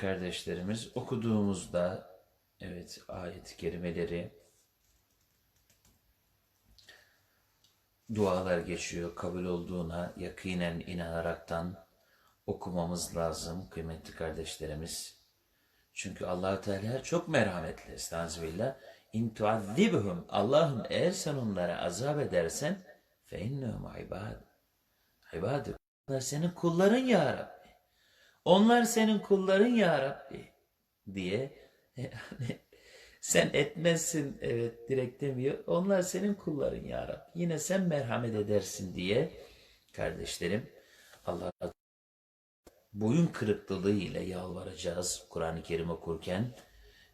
kardeşlerimiz okuduğumuzda evet ayet-i kerimeleri dualar geçiyor. Kabul olduğuna yakinen inanaraktan okumamız lazım kıymetli kardeşlerimiz. Çünkü allah Teala çok merhametli. Estağfirullah. İn tuazzibhum. Allah'ım eğer sen onlara azap edersen fe innehum ibad. Onlar senin kulların ya Rabbi. Onlar senin kulların ya Rabbi diye yani sen etmezsin evet direkt demiyor. Onlar senin kulların ya Rabbi. Yine sen merhamet edersin diye kardeşlerim Allah boyun kırıklığı ile yalvaracağız Kur'an-ı Kerim okurken.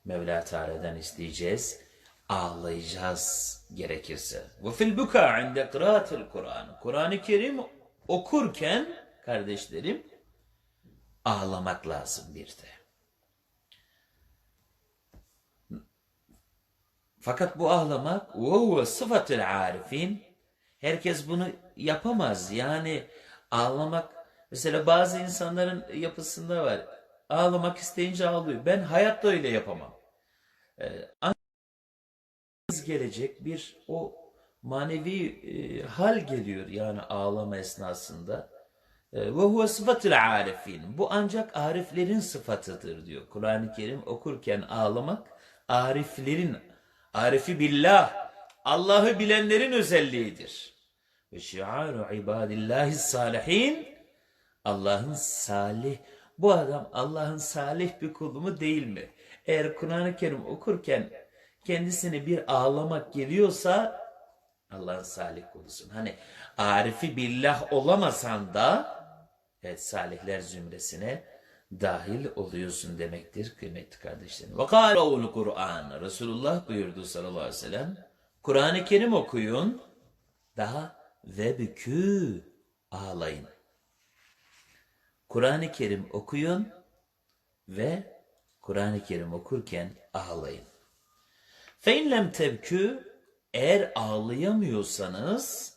Mevla Teala'dan isteyeceğiz. Ağlayacağız gerekirse. Ve fil buka inde kıraatil Kur'an. Kur'an-ı Kerim okurken kardeşlerim ağlamak lazım bir de. Fakat bu ağlamak وَهُوَ sıfatül arifin herkes bunu yapamaz. Yani ağlamak mesela bazı insanların yapısında var. Ağlamak isteyince ağlıyor. Ben hayatta öyle yapamam. Ee, ancak gelecek bir o manevi e, hal geliyor yani ağlama esnasında. E, Ve huve sıfatül arifin. Bu ancak ariflerin sıfatıdır diyor. Kur'an-ı Kerim okurken ağlamak ariflerin, arifi billah, Allah'ı bilenlerin özelliğidir. Ve şiaru ibadillahi salihin, Allah'ın salih, bu adam Allah'ın salih bir kulu mu değil mi? Eğer Kur'an-ı Kerim okurken kendisine bir ağlamak geliyorsa Allah'ın salih kulusun. Hani arifi billah olamasan da evet, salihler zümresine dahil oluyorsun demektir kıymetli kardeşlerim. Ve Kur'an. Resulullah buyurdu sallallahu aleyhi ve sellem. Kur'an-ı Kerim okuyun. Daha ve bükü ağlayın. Kur'an-ı Kerim okuyun ve Kur'an-ı Kerim okurken ağlayın. Fe lem tebkü eğer ağlayamıyorsanız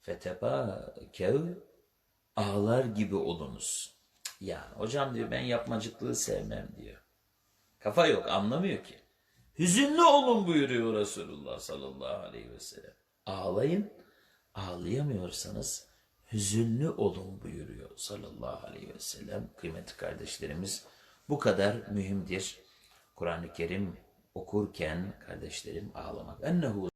fetebâkev ağlar gibi olunuz. Ya hocam diyor ben yapmacıklığı sevmem diyor. Kafa yok anlamıyor ki. Hüzünlü olun buyuruyor Resulullah sallallahu aleyhi ve sellem. Ağlayın, ağlayamıyorsanız hüzünlü olun buyuruyor sallallahu aleyhi ve sellem. Kıymetli kardeşlerimiz bu kadar mühimdir. Kur'an-ı Kerim okurken kardeşlerim ağlamak. Ennehu